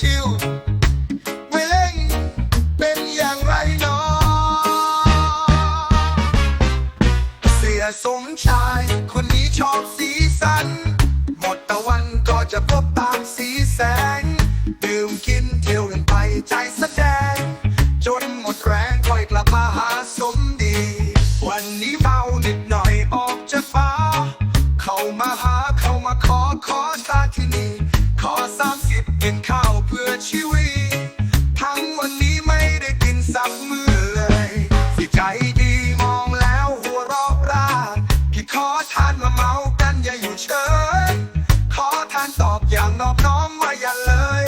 ชิวไม่เล่นเป็นอย่างไรเนาะเสียสมชาย คนนี้ชอบสีสัน หมดตะวันก็จะพบตามสี ชีวิต ทั้งวันนี้ไม่ได้กินสักมือเลย สิใจดีมองแล้วหัวรอบร่าที่ขอทานมาเมากันอย่าอยู่เฉย ขอทานตอบอย่างนอบน้อมว่าอย่าเลย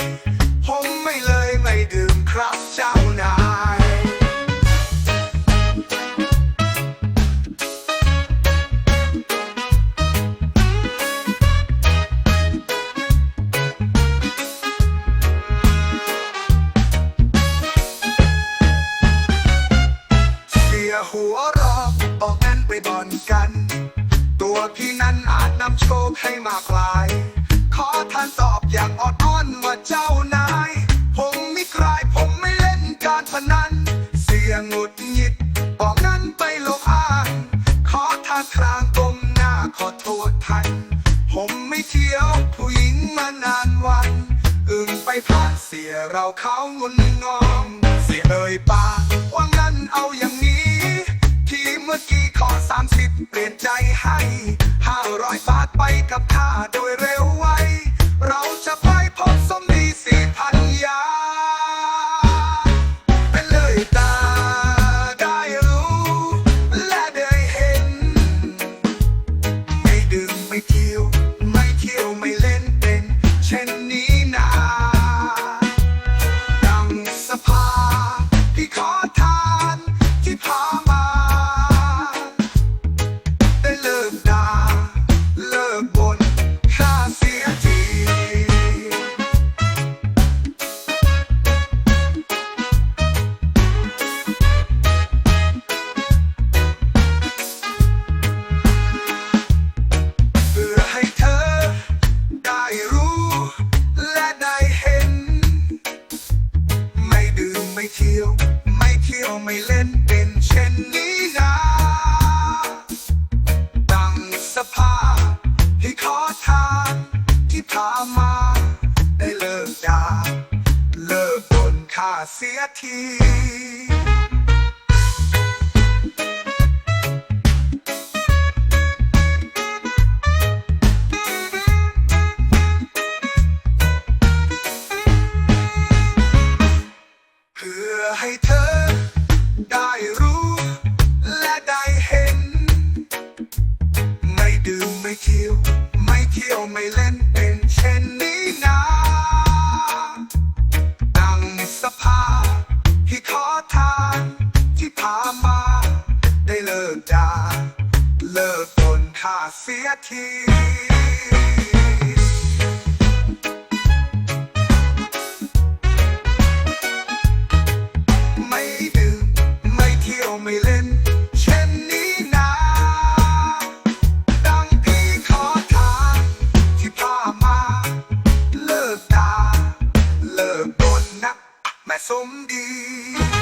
ผมไม่เลยไม่ดื่มครับเจ้า บอนกัน ตัวพี่นั้นอาจนำโชคให้มากลาย ขอท่านตอบอย่างอ่อดอ้อนว่าเจ้านาย ผมไม่กลายผมไม่เล่นการพนัน เสียงหงุดหงิดบอกนั้นไปลบอ่านขอท่านครางก้มหน้าขอโทษท่านผมไม่เที่ยวผู้หญิงมานานวันอึ่งไปผ่านเสียเราเขางุนงองเสียเอ่ยปากว่างั้นเอาอย่างนี้ เมื่อกี้ขอสามสิบเปลี่ยนใจ ไม่เที่ยวไม่เล่นเป็นเช่นนี้นะดังสภาที่ขอทานที่พามาได้เลิกด่าเลิกบนข้าเสียที เป็นนนี้นะดังสภาที่ขอทานที่พามา ได้เลิกด่าเลิกตนข้าเสียที someday.